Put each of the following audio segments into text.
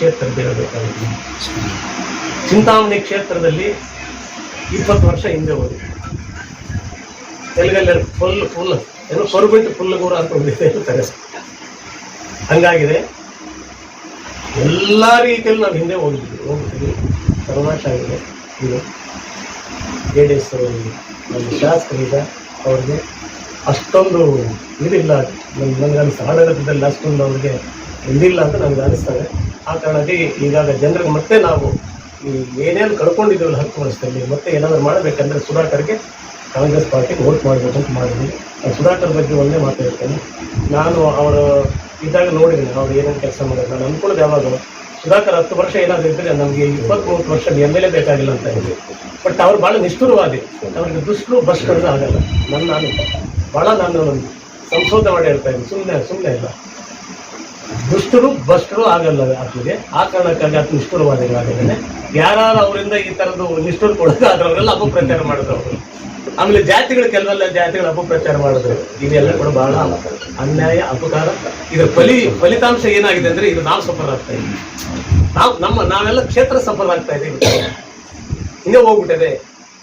ಚಿಂತಾಮಣಿ ಕ್ಷೇತ್ರದ ಹೇಳಬೇಕಾಗುತ್ತೆ ಚಿಂತಾಮಣಿ ಕ್ಷೇತ್ರದಲ್ಲಿ ಇಪ್ಪತ್ತು ವರ್ಷ ಹಿಂದೆ ಹೋಗಿ ತೆಲುಗಲ್ಲಿ ಫುಲ್ ಫುಲ್ ಏನು ಸೊರ್ಬಿಟ್ಟು ಫುಲ್ ಅಂತ ಒಂದು ಇದೆ ಹೇಳ್ತಾರೆ ಹಂಗಾಗಿದೆ. ಎಲ್ಲ ರೀತಿಯಲ್ಲಿ ನಾವು ಹಿಂದೆ ಹೋಗಿದ್ವಿ. ಹೋಗ್ತೀವಿ ಸರ್ವಾಶ ಆಗಿದೆ. ಇದು ಜೆ ಡಿ ಎಸ್ ನಮ್ಮ ಶಾಸಕರೀಗ ಅವ್ರಿಗೆ ಅಷ್ಟೊಂದು ಇದಿಲ್ಲ. ನನಗೆ ಅನಿಸ್ತು. ಆಡಳಿತದಲ್ಲಿ ಅಷ್ಟೊಂದು ಅವ್ರಿಗೆ ಇದಿಲ್ಲ ಅಂತ ನನಗೆ ಅನಿಸ್ತದೆ. ಆ ಕಾರಣಕ್ಕೆ ಈಗಾಗ ಜನರಿಗೆ ಮತ್ತೆ ನಾವು ಏನೇನು ಕಳ್ಕೊಂಡಿದ್ದೀವಲ್ಲ ಹತ್ತು ವರ್ಷದಲ್ಲಿ ಮತ್ತೆ ಏನಾದರೂ ಮಾಡಬೇಕಂದ್ರೆ ಸುಧಾಕರ್ಗೆ ಕಾಂಗ್ರೆಸ್ ಪಾರ್ಟಿಗೆ ವೋಟ್ ಮಾಡಬೇಕು ಅಂತ ಮಾಡಿದ್ವಿ. ಆ ಸುಧಾಕರ್ ಬಗ್ಗೆ ಒಂದೇ ಮಾತಾಡ್ತೇನೆ ನಾನು ಅವರು ಇದ್ದಾಗ ನೋಡಿದ್ದೀನಿ ಅವ್ರು ಏನೇನು ಕೆಲಸ ಮಾಡಿದ್ರು. ನಾನು ಅನ್ಕೊಳ್ಳೋದು ಯಾವಾಗ? ಸುಧಾಕರ್ ಹತ್ತು ವರ್ಷ ಏನಾದರೂ ಇದ್ದರೆ ನಮಗೆ ಇಪ್ಪತ್ತ್ಮೂರು ವರ್ಷ ಎಂ ಎಲ್ ಎ ಬೇಕಾಗಿಲ್ಲ ಅಂತ ಹೇಳಿ ಬಟ್ ಅವ್ರು ಭಾಳ ನಿಷ್ಠುರವಾದಿ. ಅವ್ರಿಗೆ ದುಷ್ಟರು ಕಡಿದ್ರೆ ಆಗಲ್ಲ. ನನ್ನ ನಾನು ಭಾಳ ನಾನು ಸಂಶೋಧನೆ ಮಾಡಿ ಹೇಳ್ತಾ ಇದ್ದೀನಿ. ಸುಮ್ಮನೆ ಸುಮ್ಮನೆ ಇಲ್ಲ. ದುಷ್ಟರು ಭ್ರಷ್ಟರು ಆಗಲ್ಲ ಆತನಿಗೆ ಆ ಕಾರಣಕ್ಕಾಗಿ ಅದು ನಿಷ್ಠುರವಾದಿಗಳಾಗಿದ್ದಾನೆ. ಯಾರು ಅವರಿಂದ ಈ ಥರದ್ದು ನಿಷ್ಠುರ ಕೊಡೋದು ಅವರೆಲ್ಲ ಅಪಪ್ರಚಾರ ಮಾಡಿದ್ರು ಅವರು ಆಮೇಲೆ ಜಾತಿಗಳು ಕೆಲವೆಲ್ಲ ಜಾತಿಗಳು ಅಪಪ್ರಚಾರ ಮಾಡಿದ್ರು ಇದೆಲ್ಲ ಕೂಡ ಬಹಳ ಅನ್ಯಾಯ, ಅಪಕಾರ. ಇದರ ಫಲಿ, ಫಲಿತಾಂಶ ಏನಾಗಿದೆ ಅಂದ್ರೆ ಇದು ನಾವು ಸಫರ್ ಆಗ್ತಾ ಇದ್ದೀವಿ. ನಾವು, ನಮ್ಮ, ನಾವೆಲ್ಲ ಕ್ಷೇತ್ರ ಸಫರ್ ಆಗ್ತಾ ಇದ್ದೀವಿ. ಹಿಂಗೆ ಹೋಗ್ಬಿಟ್ಟಿದೆ.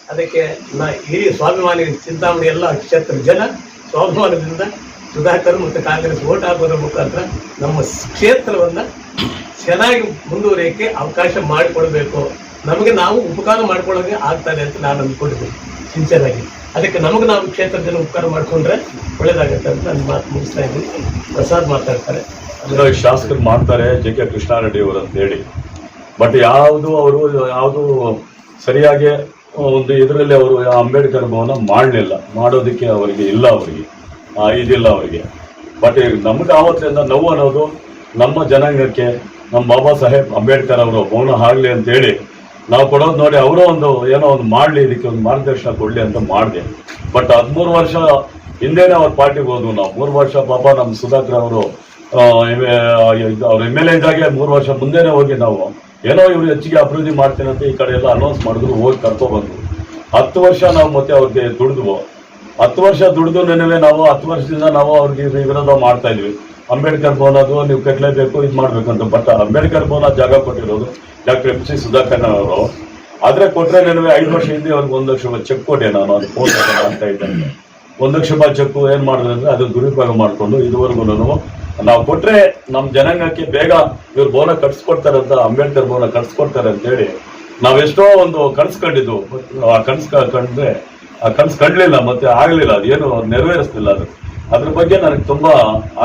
ಅದಕ್ಕೆ ನಾ ಇಡೀ ಸ್ವಾಭಿಮಾನಿ ಚಿಂತಾಮಣಿ ಎಲ್ಲ ಕ್ಷೇತ್ರ ಜನ ಸ್ವಾಭಿಮಾನದಿಂದ ಸುಧಾಕರ್ ಮತ್ತು ಕಾಂಗ್ರೆಸ್ ಓಟ್ ಹಾಕೋದ್ರ ಮುಖಾಂತರ ನಮ್ಮ ಕ್ಷೇತ್ರವನ್ನು ಚೆನ್ನಾಗಿ ಮುಂದುವರಿಯಕ್ಕೆ ಅವಕಾಶ ಮಾಡಿಕೊಡ್ಬೇಕು. ನಮಗೆ ನಾವು ಉಪಕಾರ ಮಾಡ್ಕೊಳ್ಳೋಕೆ ಆಗ್ತದೆ ಅಂತ ನಾನು ಅಂದ್ಕೊಂಡಿದ್ದೀನಿ. ಸಿನ್ಸಿಯರ್ ಆಗಿ ಅದಕ್ಕೆ ನಮಗೆ ನಾವು ಕ್ಷೇತ್ರದಲ್ಲಿ ಉಪಕಾರ ಮಾಡ್ಕೊಂಡ್ರೆ ಒಳ್ಳೇದಾಗುತ್ತೆ ಅಂತ ನನ್ನ ಮಾತು ಮುಗಿಸ್ತಾ ಇದ್ದೀನಿ. ಪ್ರಸಾದ್ ಮಾತಾಡ್ತಾರೆ. ಶಾಸಕರು ಮಾಡ್ತಾರೆ ಜೆ ಕೆ ಕೃಷ್ಣಾರೆಡ್ಡಿ ಅವರು ಅಂತ ಹೇಳಿ. ಬಟ್ ಯಾವುದು ಅವರು ಯಾವುದು ಸರಿಯಾಗಿ ಒಂದು ಇದರಲ್ಲಿ ಅವರು ಅಂಬೇಡ್ಕರ್ ಭವನ ಮಾಡಲಿಲ್ಲ. ಮಾಡೋದಕ್ಕೆ ಅವರಿಗೆ ಇಲ್ಲ ಅವರಿಗೆ. ಇದಿಲ್ಲ ಅವರಿಗೆ. ಬಟ್ ನಮ್ಗೆ ಆವತ್ತಿಂದ ನೋವು ಅನ್ನೋದು ನಮ್ಮ ಜನಾಂಗಕ್ಕೆ, ನಮ್ಮ ಬಾಬಾ ಸಾಹೇಬ್ ಅಂಬೇಡ್ಕರ್ ಅವರು ಭವನ ಆಗಲಿ ಅಂತೇಳಿ ನಾವು ಕೊಡೋದು ನೋಡಿ ಅವರು ಒಂದು ಏನೋ ಒಂದು ಮಾಡಲಿ, ಇದಕ್ಕೆ ಒಂದು ಮಾರ್ಗದರ್ಶನ ಕೊಡಲಿ ಅಂತ ಮಾಡಿದೆ. ಬಟ್ ಹದಿಮೂರು ವರ್ಷ ಹಿಂದೆನೇ ಅವ್ರ ಪಾರ್ಟಿಗೆ ಹೋದ್ವು ನಾವು. ಮೂರು ವರ್ಷ ಪಾಪ ನಮ್ಮ ಸುಧಾಕರ್ ಅವರು ಅವ್ರ ಎಂ ಎಲ್ ಎ ಇದ್ದಾಗೆ ಮೂರು ವರ್ಷ ಮುಂದೆನೇ ಹೋಗಿ ನಾವು ಏನೋ ಇವರು ಹೆಚ್ಚಿಗೆ ಅಭಿವೃದ್ಧಿ ಮಾಡ್ತೀನಿ ಅಂತ ಈ ಕಡೆ ಎಲ್ಲ ಅನೌನ್ಸ್ ಮಾಡಿದ್ರು, ಹೋಗಿ ಕರ್ಕೊಬಂದ್ರು ಹತ್ತು ವರ್ಷ ನಾವು ಮತ್ತೆ ಅವ್ರಿಗೆ ದುಡಿದ್ವು. ಹತ್ತು ವರ್ಷ ದುಡಿದು ನೆನವೆ ನಾವು ಹತ್ತು ವರ್ಷದಿಂದ ನಾವು ಅವ್ರಿಗೆ ವಿರೋಧ ಮಾಡ್ತಾ ಇದ್ವಿ. ಅಂಬೇಡ್ಕರ್ ಭವನ ಅದು ನೀವು ಕಟ್ಟಲೇಬೇಕು, ಇದು ಮಾಡ್ಬೇಕು ಅಂತ. ಬಟ್ ಅಂಬೇಡ್ಕರ್ ಭವನ ಜಾಗ ಕೊಟ್ಟಿರೋದು ಡಾಕ್ಟರ್ ಎಂ ಸಿ ಸುಧಾಕರ್ ಅವರು. ಆದ್ರೆ ಕೊಟ್ಟರೆ ನೆನವೆ ಐದು ವರ್ಷ ಹಿಂದೆ ಅವ್ರಿಗೆ ಒಂದು ಲಕ್ಷ ರೂಪಾಯಿ ಚೆಕ್ ಕೊಟ್ಟೆ ನಾನು, ಅದು ಫೋನ್ ಅಂತ ಇದ್ದೆ ಒಂದು ಲಕ್ಷ ರೂಪಾಯಿ ಚೆಕ್ ಏನ್ ಮಾಡಿದ್ರೆ ಅಂದರೆ ಅದು ದುರುಪಯೋಗ ಮಾಡ್ಕೊಂಡು ಇದುವರೆಗೂ ನಾವು ಕೊಟ್ರೆ ನಮ್ಮ ಜನಾಂಗಕ್ಕೆ ಬೇಗ ಇವ್ರು ಬೋನ ಕಟ್ಸ್ಕೊಡ್ತಾರೆ ಅಂತ ಅಂಬೇಡ್ಕರ್ ಬೋನ ಕಟ್ಸ್ಕೊಡ್ತಾರೆ ಅಂತ ಹೇಳಿ ನಾವೆಷ್ಟೋ ಒಂದು ಕನಸು ಕಂಡಿದ್ದು ಆ ಕನಸು ಕಂಡ್ರೆ, ಆ ಕನಸು ಕಂಡ್ಲಿಲ್ಲ ಮತ್ತೆ ಆಗ್ಲಿಲ್ಲ ಅದೇನು ನೆರವೇರಿಸ್ಲಿಲ್ಲ ಅದು. ಅದ್ರ ಬಗ್ಗೆ ನನಗೆ ತುಂಬಾ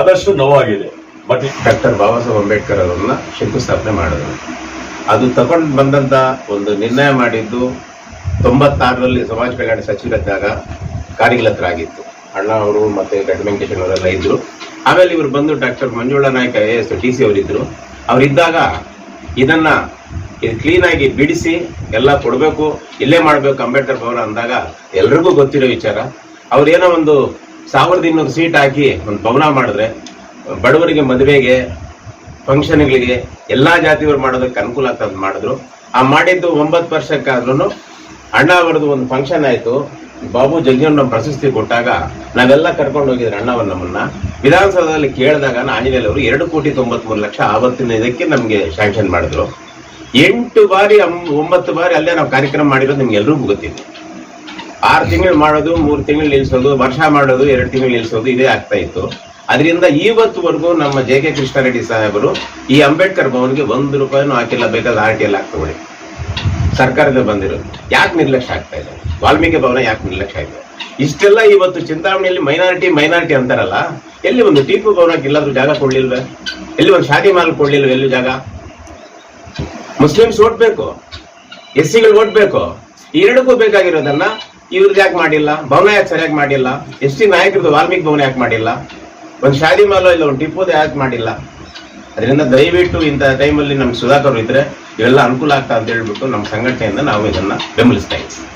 ಆದಷ್ಟು ನೋವಾಗಿದೆ. ಬಟ್ ಡಾಕ್ಟರ್ ಬಾಬಾ ಸಾಹೇಬ್ ಅಂಬೇಡ್ಕರ್ ಅವರನ್ನ ಶಂಕುಸ್ಥಾಪನೆ ಮಾಡಿದ್ರು. ಅದು ತಗೊಂಡು ಬಂದಂತ ಒಂದು ನಿರ್ಣಯ ಮಾಡಿದ್ದು ತೊಂಬತ್ತಾರರಲ್ಲಿ ಸಮಾಜ ಕಲ್ಯಾಣ ಸಚಿವರಿದ್ದಾಗ ಕಾರಿಗಳ ಹತ್ರ ಆಗಿತ್ತು ಅಣ್ಣ ಅವರು ಮತ್ತೆ ಗಡ್ಡ ಅವರೆಲ್ಲ ಇದ್ರು. ಆಮೇಲೆ ಇವರು ಬಂದು doctor Manjula Naik A S T C ಅವರಿದ್ರು. ಅವರಿದ್ದಾಗ ಇದನ್ನ ಇದು ಕ್ಲೀನ್ ಆಗಿ ಬಿಡಿಸಿ ಎಲ್ಲ ಕೊಡಬೇಕು, ಇಲ್ಲೇ ಮಾಡಬೇಕು ಅಂಬೇಡ್ಕರ್ ಭವನ ಅಂದಾಗ ಎಲ್ರಿಗೂ ಗೊತ್ತಿರೋ ವಿಚಾರ. ಅವ್ರೇನೋ ಒಂದು ಸಾವಿರದ ಇನ್ನೂರು ಸೀಟ್ ಹಾಕಿ ಒಂದು ಭವನ ಮಾಡಿದ್ರೆ, ಬಡವರಿಗೆ ಮದುವೆಗೆ, ಫಂಕ್ಷನ್ಗಳಿಗೆ ಎಲ್ಲ ಜಾತಿಯವರು ಮಾಡೋದಕ್ಕೆ ಅನುಕೂಲ ಆಗ್ತದೆ ಮಾಡಿದ್ರು. ಆ ಮಾಡಿದ್ದು ಒಂಬತ್ತು ವರ್ಷಕ್ಕಾದ್ರೂ ಅಣ್ಣ ಅವರದು ಒಂದು ಫಂಕ್ಷನ್ ಆಯ್ತು. ಬಾಬು ಜಗ್ಗಿಯವ್ರ ಪ್ರಶಸ್ತಿ ಕೊಟ್ಟಾಗ ನಾವೆಲ್ಲ ಕರ್ಕೊಂಡು ಹೋಗಿದ್ರೆ ಅಣ್ಣವ್ರ ನಮ್ಮನ್ನ. ವಿಧಾನಸೌಧದಲ್ಲಿ ಕೇಳಿದಾಗ ಆಂಜನೇಯ ಅವರು ಎರಡು ಕೋಟಿ ತೊಂಬತ್ಮೂರು ಲಕ್ಷ ಆವತ್ತಿನ ಇದಕ್ಕೆ ನಮಗೆ ಶಾಂಕ್ಷನ್ ಮಾಡಿದ್ರು. ಎಂಟು ಬಾರಿ ಒಂಬತ್ತು ಬಾರಿ ಅಲ್ಲೇ ನಾವು ಕಾರ್ಯಕ್ರಮ ಮಾಡಿರೋದು ನಿಮ್ಗೆ ಎಲ್ರಿಗೂ ಗೊತ್ತಿದೆ ಆರು ತಿಂಗಳು ಮಾಡೋದು, ಮೂರು ತಿಂಗಳು ನಿಲ್ಸೋದು, ವರ್ಷ ಮಾಡೋದು, ಎರಡು ತಿಂಗಳು ನಿಲ್ಸೋದು ಇದೇ ಆಗ್ತಾ ಇತ್ತು. ಅದರಿಂದ ಇವತ್ತುವರೆಗೂ ನಮ್ಮ ಜೆ ಕೆ ಕೃಷ್ಣಾರೆಡ್ಡಿ ಸಾಹೇಬರು ಈ ಅಂಬೇಡ್ಕರ್ ಭವನ್ಗೆ ಒಂದು ರೂಪಾಯಿನೂ ಹಾಕಿಲ್ಲ, ಬೇಕಾದ ಆರ್ ಟಿ ಎಲ್ ಹಾಕ್ತಗೊಳ್ಳಿ ಸರ್ಕಾರದಿಂದ ಬಂದಿರೋದು ಯಾಕೆ ನಿರ್ಲಕ್ಷ್ಯ ಆಗ್ತಾ ಇದೆ? ವಾಲ್ಮೀಕಿ ಭವನ ಯಾಕೆ ನಿರ್ಲಕ್ಷ್ಯ ಆಗಿದೆ? ಇಷ್ಟೆಲ್ಲ ಇವತ್ತು ಚಿಂತಾಮಣಿಯಲ್ಲಿ ಮೈನಾರಿಟಿ ಮೈನಾರಿಟಿ ಅಂತಾರಲ್ಲ, ಎಲ್ಲಿ ಒಂದು ಟೀಪು ಭವನಕ್ಕೆ ಎಲ್ಲಾದ್ರೂ ಜಾಗ ಕೊಡ್ಲಿಲ್ವ? ಎಲ್ಲಿ ಒಂದು ಶಾದಿ ಮಾಲ್ ಕೊಡ್ಲಿಲ್ವ ಎಲ್ಲಿ ಜಾಗ? ಮುಸ್ಲಿಮ್ಸ್ ಓಡ್ಬೇಕು ಎಸ್ ಸಿಗಳು ಈ ಎರಡಕ್ಕೂ ಬೇಕಾಗಿರೋದನ್ನ ಇವ್ರದ್ದು ಯಾಕೆ ಮಾಡಿಲ್ಲ? ಭವನ ಯಾಕೆ ಸರಿಯಾಗಿ ಮಾಡಿಲ್ಲ? ಎಸ್ ಟಿ ನಾಯಕರದ್ದು ವಾಲ್ಮೀಕಿ ಭವನ ಯಾಕೆ ಮಾಡಿಲ್ಲ? ಒಂದು ಶಾದಿ ಮಾಲೋ ಇಲ್ಲ ಒಂದು ಟಿಪ್ಪೋದು ಯಾಕೆ ಮಾಡಿಲ್ಲ? ಅದರಿಂದ ದಯವಿಟ್ಟು ಇಂಥ ಟೈಮಲ್ಲಿ ನಮ್ಮ ಸುಧಾಕರ್ ಇದ್ರೆ ಇವೆಲ್ಲ ಅನುಕೂಲ ಆಗ್ತಾ ಅಂತ ಹೇಳ್ಬಿಟ್ಟು ನಮ್ಮ ಸಂಘಟನೆಯಿಂದ ನಾವು ಇದನ್ನ ಬೆಂಬಲಿಸ್ತಾ ಇದ್ದೀವಿ.